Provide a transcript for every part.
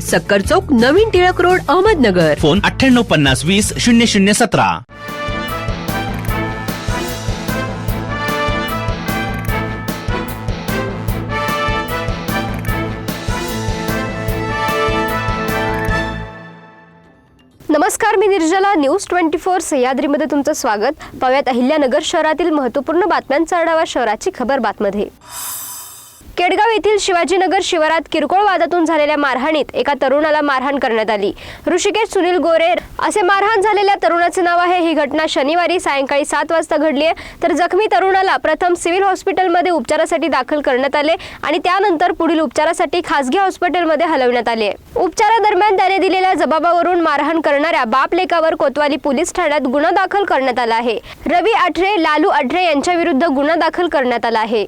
सक्कर चौक नवीन Tilak road Ahmednagar. Phone अठ्ठ्याण्णव पन्नास वीस शून्य शून्य सतरा. नमस्कार मी निर्जला. न्यूज ट्वेंटी फोर सह्याद्रीमध्ये तुमचं स्वागत. पाहूयात अहिल्यानगर शहरातील महत्त्वपूर्ण बातम्यांचा आढावा शहराची खबर बातमध्ये. केडगाव येथील शिवाजीनगर शिवारात किरकोळ वादातून झालेल्या मारहाणीत एका तरुणाला मारहाण करण्यात आली. ऋषिकेश सुनील गोरे असे मारहाण झालेल्या तरुणाचे नाव आहे. ही घटना शनिवारी सायंकाळी सात वाजता घडली आहे. तर जखमी तरुणाला प्रथम सिव्हिल हॉस्पिटलमध्ये उपचारासाठी दाखल करण्यात आले आणि त्यानंतर पुढील उपचारासाठी खासगी हॉस्पिटलमध्ये हलवण्यात आले. उपचारादरम्यान त्याने दिलेल्या जबाबावरून मारहाण करणाऱ्या बाप लेकावर कोतवाली पोलीस ठाण्यात गुन्हा दाखल करण्यात आला आहे. रवी आठरे लालू आठरे यांच्या विरुद्ध गुन्हा दाखल करण्यात आला आहे.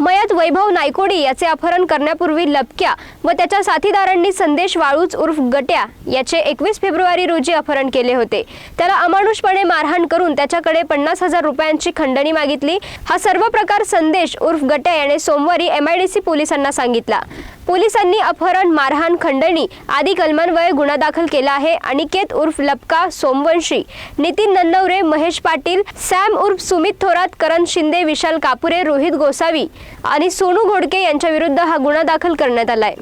मयत वैभव नायकोडी याचे अपहरण करण्यापूर्वी लपक्या व त्याच्या साथीदारांनी संदेश वाळूच उर्फ गट्या याचे एकवीस फेब्रुवारी रोजी अपहरण केले होते. त्याला अमानुषपणे मारहाण करून त्याच्याकडे पन्नास हजार रुपयांची खंडणी मागितली. हा सर्व प्रकार संदेश उर्फ गट्या याने सोमवारी एमआयडीसी पोलिसांना सांगितला. पोलिसांनी अपहरण मारहाण खंडणी आदी कलमान्वये गुन्हा दाखल केला आहे. अनिकेत उर्फ लपका सोमवंशी नितीन नन्नवरे महेश पाटील सॅम उर्फ सुमित थोरात करण शिंदे विशाल कापुरे रोहित गोसावी आणि सोनू घोडके यांच्याविरुद्ध हा गुन्हा दाखल करण्यात आलाय.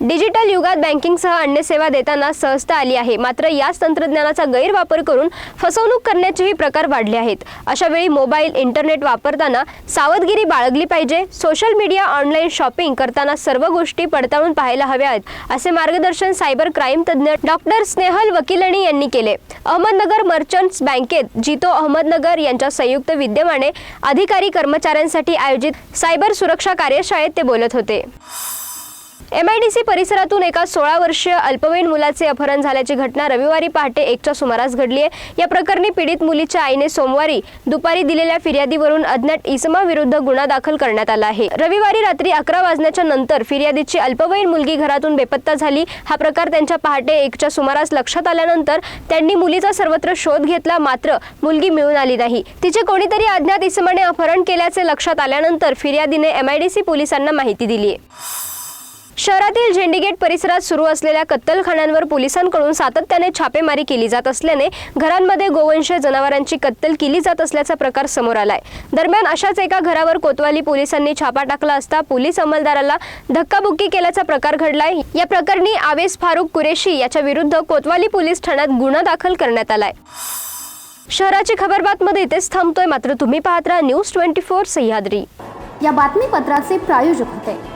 डिजिटल युगात बँकिंगसह अन्य सेवा देताना सहजता आली आहे. मात्र याच तंत्रज्ञानाचा गैरवापर करून फसवणूक करण्याचेही प्रकार वाढले आहेत. अशा वेळी मोबाईल इंटरनेट वापरताना सावधगिरी बाळगली पाहिजे. सोशल मीडिया ऑनलाईन शॉपिंग करताना सर्व गोष्टी पडताळून पाहायला हव्यात असे मार्गदर्शन सायबर क्राईम तज्ज्ञ डॉक्टर स्नेहल वकिलणी यांनी केले. अहमदनगर मर्चंट्स बँकेत जितो अहमदनगर यांच्या संयुक्त विद्यमाने अधिकारी कर्मचाऱ्यांसाठी आयोजित सायबर सुरक्षा कार्यशाळेत ते बोलत होते. एमआयडीसी परिसरातून एका सोळा वर्षीय अल्पवयीन मुलाचे अपहरण झाल्याची घटना रविवारी पहाटे एकच्या सुमारास घडली आहे. या प्रकरणी पीडित मुलीच्या आईने सोमवारी दुपारी दिलेल्या फिर्यादीवरून अज्ञात इसमा विरुद्ध गुन्हा दाखल करण्यात आला आहे. रविवारी रात्री अकरा वाजण्याच्या नंतर फिर्यादीची अल्पवयीन मुलगी घरातून बेपत्ता झाली. हा प्रकार त्यांच्या पहाटे एकच्या सुमारास लक्षात आल्यानंतर त्यांनी मुलीचा सर्वत्र शोध घेतला मात्र मुलगी मिळून आली नाही. तिचे कोणीतरी अज्ञात इसमाने अपहरण केल्याचे लक्षात आल्यानंतर फिर्यादीने एमआयडीसी पोलिसांना माहिती दिली आहे. शहरातील झेंडीगेट परिसरात सुरू असलेल्या कत्तलखान्यांवर पोलिसांकडून सातत्याने छापेमारी केली जात असल्याने घरांमध्ये गोवंश जनावरांची कत्तल केली जात असल्याचा प्रकार समोर आलाय. दरम्यान अशाच एका घरावर कोतवाली पोलिसांनी छापा टाकला असता पोलीस अंमलदाराला धक्काबुक्की केल्याचा प्रकार घडलाय. या प्रकरणी आवेस फारुख कुरेशी याच्या विरुद्ध कोतवाली पोलीस ठाण्यात गुन्हा दाखल करण्यात आलाय. शहराची खबरबातमध्ये इथेच थांबतोय. मात्र तुम्ही पाहत राहा न्यूज ट्वेंटी फोर सह्याद्री. या बातमीपत्राचे प्रायोजक होते.